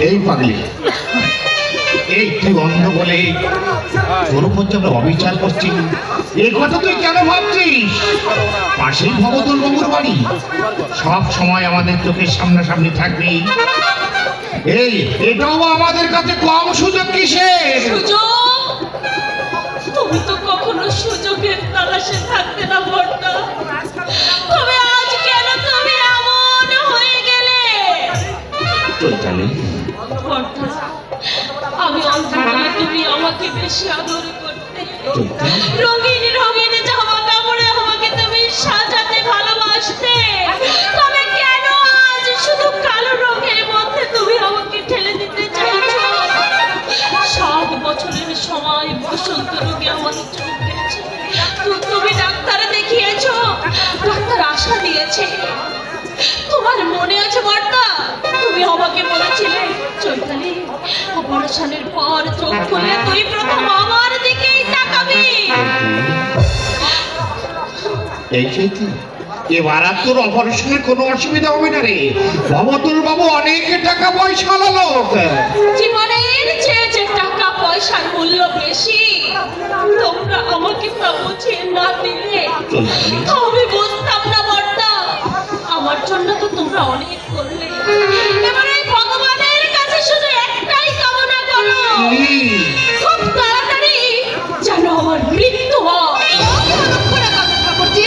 এই পাগলি। এই তুই অন্ধ বলে? তোর উপর যে আমরা অবিচার করছি। এই কথা তুই কেন ভাবছিস? পাশেই ভগতল বাবুর বাড়ি। সব সময় আমাদের চোখের সামনাসামনি থাকবি। এই, এটাও আমাদের কাছে কম সুযোগ কিসের? সুযোগ! আদর করতে। রঙিন রঙিন জামা কাপড়ে আমাকে তুমি সাজাতে ভালোবাসতে। তবে কেন আজ শুধু কালো রঙের মধ্যে তুমি আমাকে ঠেলে দিতে চাইছো? সাত বছরের সময় বসন্ত রোগে আমাকে চোখ গেছে। তুমি ডাক্তার দেখিয়েছো। ডাক্তার আশা দিয়েছে। তোমার মনে আছে বার্তা? তুমি আমাকে বলেছিলে চৈতালি অপারেশনের পর চোখ খুলে তুই প্রথম আমার দিকেই তাকাবি। এই চৈতি এবার আর তোর অপারেশনের কোনো অসুবিধা হবে না রে। বাবু অনেক টাকা পয়সা লোক। জীবনের চেয়ে যে টাকা পয়সার মূল্য বেশি তোমরা আমাকে তা বুঝিয়ে না দিলে আমি বুঝতাম না বর্দা আমার জন্য তো তোমরা অনেক করলে। এবার এই ভগবানের কাছে শুধু একটাই কামনা করো। খুব তাড়াতাড়ি যেন আমার মৃত্যু হয়। ঠাকুরজি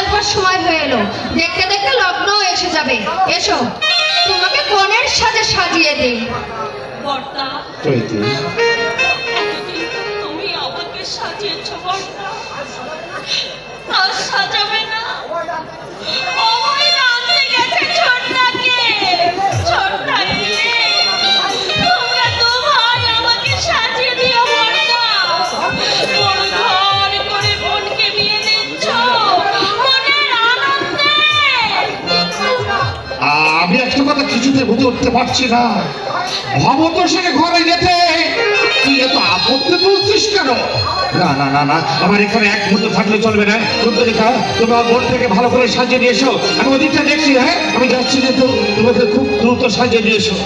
একবার সময় হয়ে এলো। দেখতে দেখতে লগ্ন এসে যাবে। এসো তোমাকে কোণের সাজে সাজিয়ে দেই। তুমি আমাকে সাজিয়েছ বর্দা আর সাজাবে না। উঠতে পারছি না। ভবতোষের ঘরে যেতে। তুই এত আপত্তি তুলছিস কেন? না না না না, আমার এখানে এক মুহূর্ত থাকলে চলবে না। রুদ্রিকা তোমার বোন থেকে ভালো করে সাজিয়ে নিয়ে এসো। আমি ওদিকটা দেখছি হ্যাঁ? আমি যাচ্ছি যে তোমাকে খুব দ্রুত সাজিয়ে নিয়ে এসো।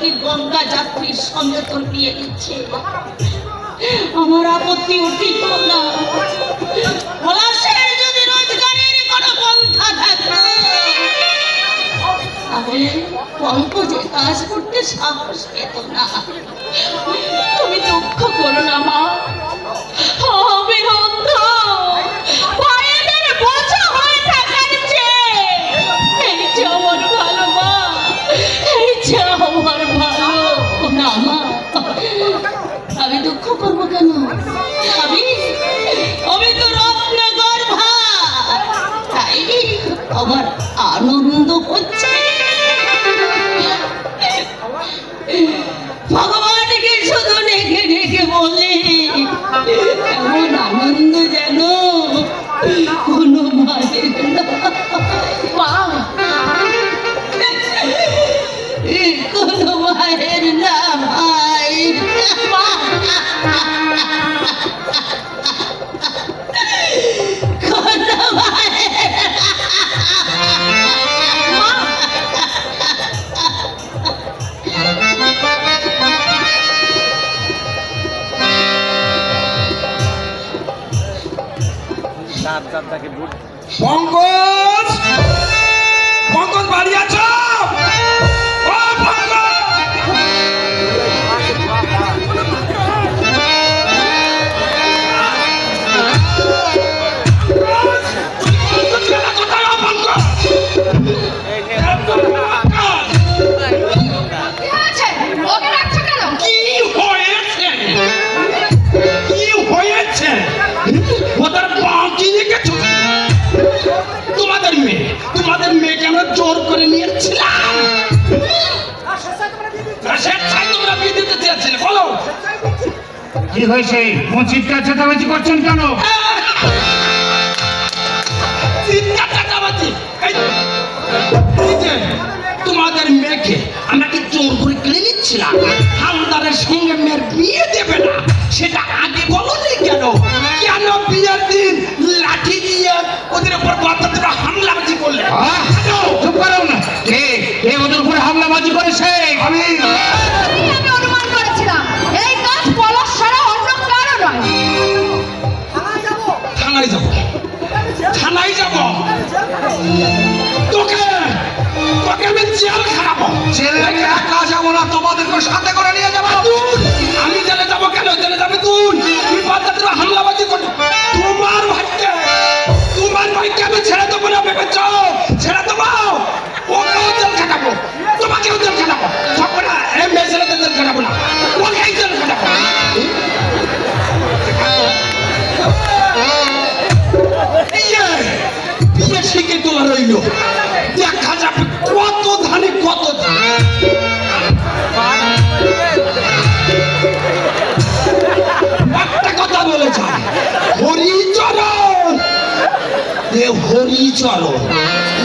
তোকে গঙ্গা যাত্রীর সঙ্গে তোর বিয়ে দিচ্ছে আমার আপত্তি উঠিত না পঙ্কজে কাজ করতে সাহস না। তুমি দুঃখ করো না, মা। আমি আমার আনন্দ হচ্ছে। দিতে চেয়েছিলে বলো। কি হয়েছে? কোন চিৎকার চেঁচামেচি করছেন কেন? চিৎকার চেঁচামেচি। তোমাদের মেয়েকে আমাকে জোর করে কিনে নিচ্ছিলাম? হামদারের সঙ্গে মেয়ের বিয়ে দেবে না? সেটা আগে বলনি কেন? কেন বিয়ের দিন লাঠি দিয়ে ওদের উপর বাচ্চাদের হামলাবাজি করলে? চুপ করুন কে? কে ওদের উপরে হামলাবাজি করেছে? আমি তোমাদেরকে সাথে করে নিয়ে হরিচরণ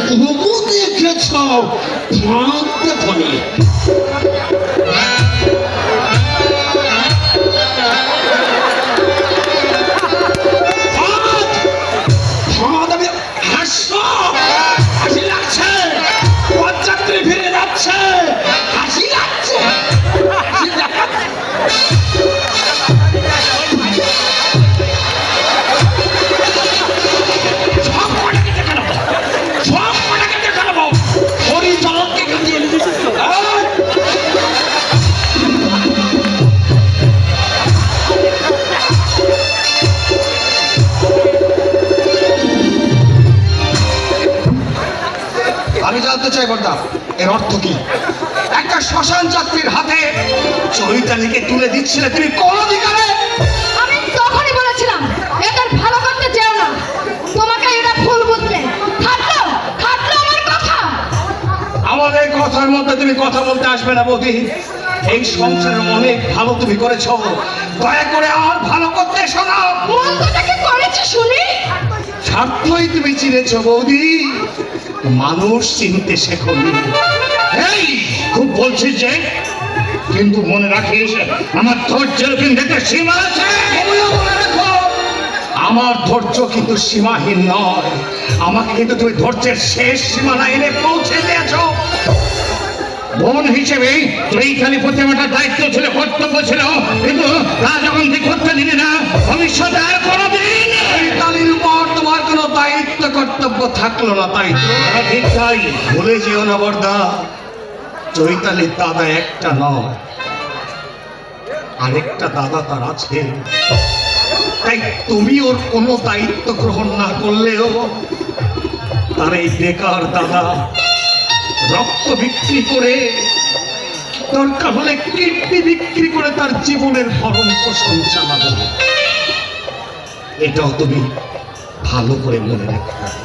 তবু দেখেছ ফাঁক জানতে চাই বর্দা এর অর্থ কি? একটা শ্মশান যাত্রীর হাতে চৈতালিকে তুলে দিচ্ছিলে তুমি কোন অধিকারে? আমি তখনই বলেছিলাম এদের ভালো করতে চেও না। তোমাকে এটা ভুল বুঝলে। খাটলো খাটলো আমার কথা। আমাদের কথার মধ্যে তুমি কথা বলতে আসবে না বৌদি। এই সংসারের অনেক ভালো তুমি করেছ। দয়া করে আর ভালো করতে কি করেছে শুনি? স্বার্থই তুমি চিনেছ বৌদি। মানুষ চিনতে এই, খুব বলছিস যে, কিন্তু মনে রাখিস, আমার ধৈর্যের কিন্তু সীমা আছে। আমার ধৈর্য কিন্তু সীমাহীন নয়। আমাকে কিন্তু তুমি ধৈর্যের শেষ সীমানা এনে পৌঁছে দিয়েছ। বোন হিসেবে তুই খালি প্রতিমাটার দায়িত্ব ছিল, কর্তব্য ছিল, কিন্তু তা যখন করতে দিলি না, ভবিষ্যতে থাকল না তাই তাই। ভুলে যেও না বর্দা, চৈতালির দাদা একটা নয়, আরেকটা দাদা তার আছে। তাই তুমি ওর কোনো দায়িত্ব গ্রহণ না করলেও তার এই বেকার দাদা রক্ত বিক্রি করে, দরকার হলে কিডনি বিক্রি করে তার জীবনের ভরণ পোষণ চালাবে। এটাও তুমি ভালো করে মনে রাখবে।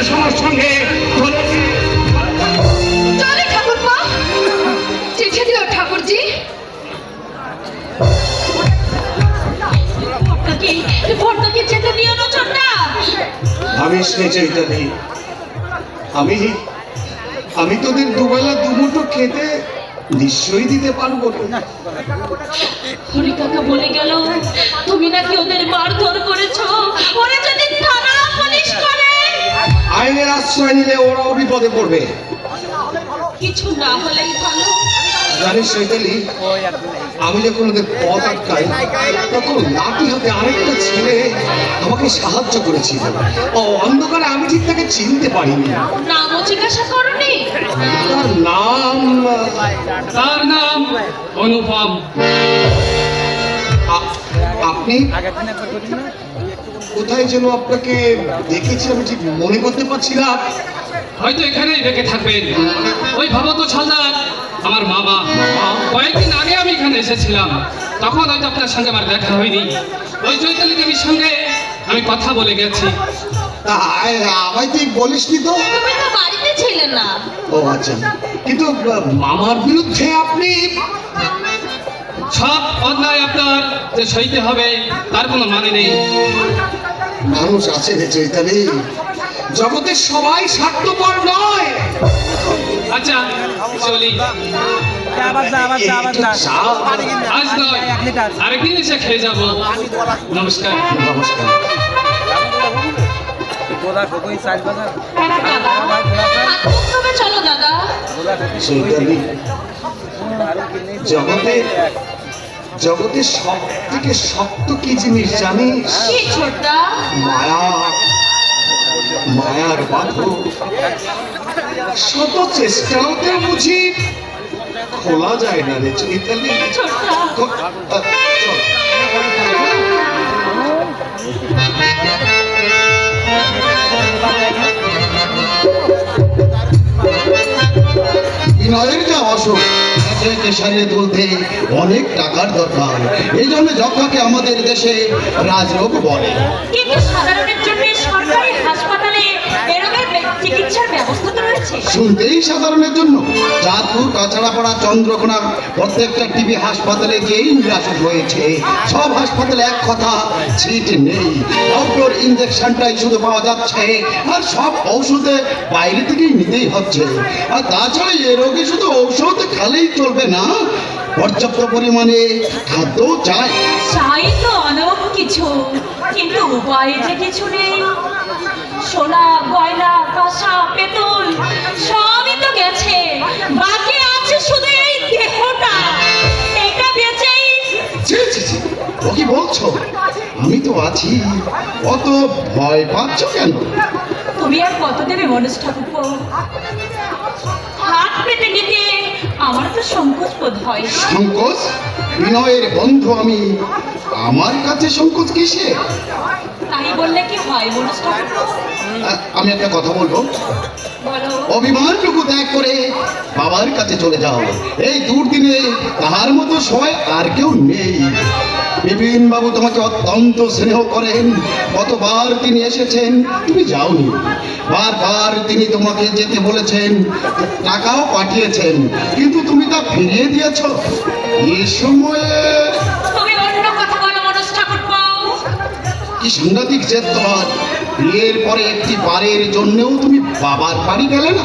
নে চৈতালি আমি আমি তোদের দুবেলা দুমুঠো খেতে নিশ্চয়ই দিতে পারব না। হরি কাকা বলে গেল তুমি নাকি ওদের মারধর করেছ? ওরা যদি থানা পুলিশ করে? আইনের আশ্রয় নিলে ওরাও বিপদে পড়বে। কিছু না হলেই ভালো। জানিস চৈতালি আমি যখন ওদের পথ আটকাই তখন লাঠি হাতে আরেকটা ছেলে আমাকে সাহায্য করেছিল। ও অন্ধকারে আমি ঠিক তাকে চিনতে পারিনি। নামও জিজ্ঞাসা করনি। তার নাম তার নাম অনুপম। আপনি? কোথায় যেন আপনাকে দেখেছি আমি ঠিক মনে করতে পারছি না। হয়তো এখানেই রেখে থাকবেন। ওই ভাবত ছালদার আমার মামা কয়েকদিন আগে আমি এখানে এসেছিলাম। তখন হয়তো আপনার সঙ্গে আমার দেখা হয়নি। ওই চৈতালি দেবীর সঙ্গে আমি কথা বলে গেছি। আমায় তুই বলিসনি তো? তুমি তো বাড়িতে ছিলে না। ও আচ্ছা। কিন্তু মামার বিরুদ্ধে আপনি সব অন্যায় আপনার যে সইতে হবে তার কোনো মানে নেই। মানুষ আছে রে চৈতালি। জগতের সবাই স্বার্থপর নয়। আচ্ছা চলি। আজ নয় আরেকদিন এসে খেয়ে যাব। নমস্কার নমস্কার। বাজার। দাদা জগতে জগতের সব থেকে শক্ত কি জিনিস জানিস? কি মায়া মায়ার বাঁধন। শত চেষ্টাওতে বুঝি খোলা যায় না রে চৈতালি। বিনয়ের যা অসুখ সারিয়ে তুলতে অনেক টাকার দরকার। এই জন্য যক্ষাকে আমাদের দেশে রাজরোগ বলে কিন্তু সাধারণের জন্য সরকারি হাসপাতালে এরকম চিকিৎসার ব্যবস্থা তো রয়েছে শুনতেই সাধারণের জন্য। চাঁদপুর কাছাড়াপাড়া, চন্দ্রকোনা প্রত্যেকটা টিভি হাসপাতালে গিয়েই নিরাশ হয়েছে। সব হাসপাতালে এক কথা, ছিট নেই। আউটডোর ইঞ্জেকশনটাই শুধু পাওয়া যাচ্ছে। আর সব ঔষধে বাইরে থেকেই নিতেই হচ্ছে। আর তাছাড়া এ রোগে শুধু ঔষধ খালেই চলবে না, পর্যাপ্ত পরিমাণে খাদ্য চাই। চাই তো অনেক কিছু, কিন্তু উপায় যে কিছু নেই। সোনা গয়না কাঁসা পেতল সবই তো গেছে। বাকি আছে শুধু এই দেহটা। এটা বেচেই। ছি, ছি, ছি, ও কি বলছো? আমি তো আছি। অত ভয় পাচ্ছ কেন? তুমি আর কত দেবে মনুষ ঠাকুর হাত পেতে নিতে আমার তো সংকোচ বোধ হয়। সংকোচ? বিনয়ের বন্ধু আমি আমার কাছে সংকোচ কিসে তাই বললে কি হয় মনুষ ঠাকুর আমি একটা কথা বলব? বলো। অভিমানটুকু ত্যাগ করে বাবার কাছে চলে যাও। এই দুর্দিনে তাহার মতো সবাই আর কেউ নেই। বিপিন বাবু তোমাকে অত্যন্ত স্নেহ করেন। কতবার তিনি এসেছেন তুমি যাওনি। বারবার তিনি তোমাকে যেতে বলেছেন টাকাও পাঠিয়েছেন। কিন্তু তুমি তা ফিরিয়ে দিয়েছ। এই সময়ে কি সাংঘাতিক জেদ তোমার। বিয়ের পরে একটি বারের জন্যও তুমি বাবার বাড়ি গেলে না?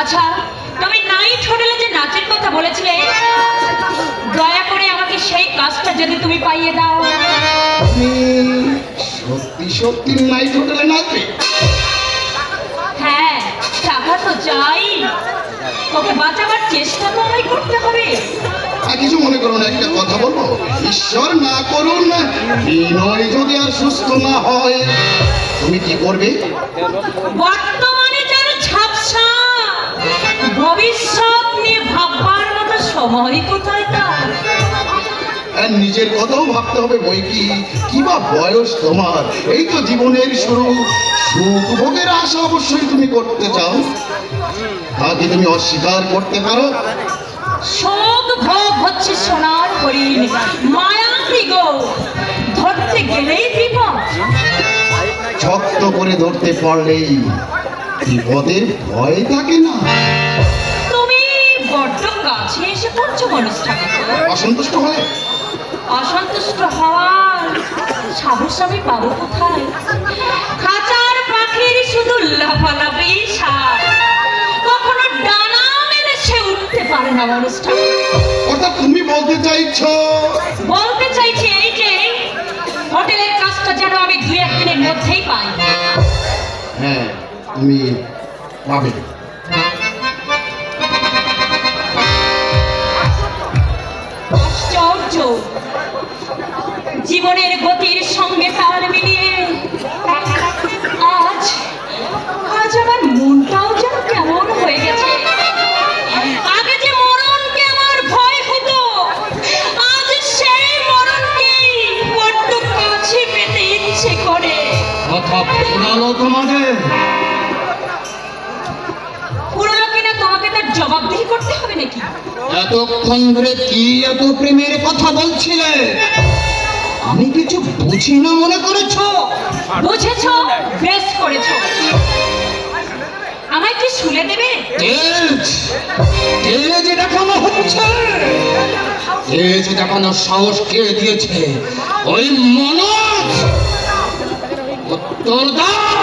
আচ্ছা তুমি নাইট হোটেলে যে নাচের কথা বলেছিলে দয়া করে আমাকে সেই কাজটা যদি তুমি পাইয়ে দাও। তুমি সত্যি সত্যি নাইট হোটেলে নাচবে? হ্যাঁ টাকা তো চাই ওকে বাঁচাবার চেষ্টা তো আমায় করতে হবে। আর কিছু মনে করো না একটা কথা বলব? ঈশ্বর না করুন বিনয় যদি আর সুস্থ না হয় তুমি কি করবে? বর্তমানে যার ঝাপসা ভবিষ্যৎ নিয়ে ভাববার মতো সময় কোথায় তার? নিজের কথাও ভাবতে হবে বই কি? কি বা বয়স তোমার? এই তো জীবনের শুরু। সুখ ভোগের আশা অবশ্যই তুমি করতে চাও। তা কি তুমি অস্বীকার করতে পারো? শোক ভোগ হচ্ছে সোনার হরিণ। মায়া মৃগ ধরতে গেলেই বিপদ শক্ত করে ধরতে পারলেই বিপদের ভয় থাকে না। তুমি বড্ড কাছে এসে পড়ছো মানুষ অসন্তুষ্ট হলে? অসন্তুষ্ট হওয়ার সাহস আমি পাবো কোথায়? খাঁচার পাখির শুধু লাফালাফি সার। কখনো উঠতে পারে না মানুষটা ওটা তুমি বলতে চাইছো বলতে চাইছি এই যে হোটেলের কাজটা যেন আমি দুই এক দিনের মধ্যেই পাই। হ্যাঁ তুমি পাবে। জীবনের গতির সঙ্গে তাল মিলিয়ে ফুরালো তোমাদের পুরনো কিনা তোমাকে তার জবাবদিহি করতে হবে নাকি? এতক্ষণ ধরে কি এত প্রেমের কথা বলছিলে? আমি কিছু বুঝি না মনে করেছ? বুঝেছ? বেশ করেছ। আমায় কি শুলে দেবে? তেজ তেজ দেখানো হচ্ছে তেজ দেখানো সাহস কে দিয়েছে? ওই মনোজ! দাও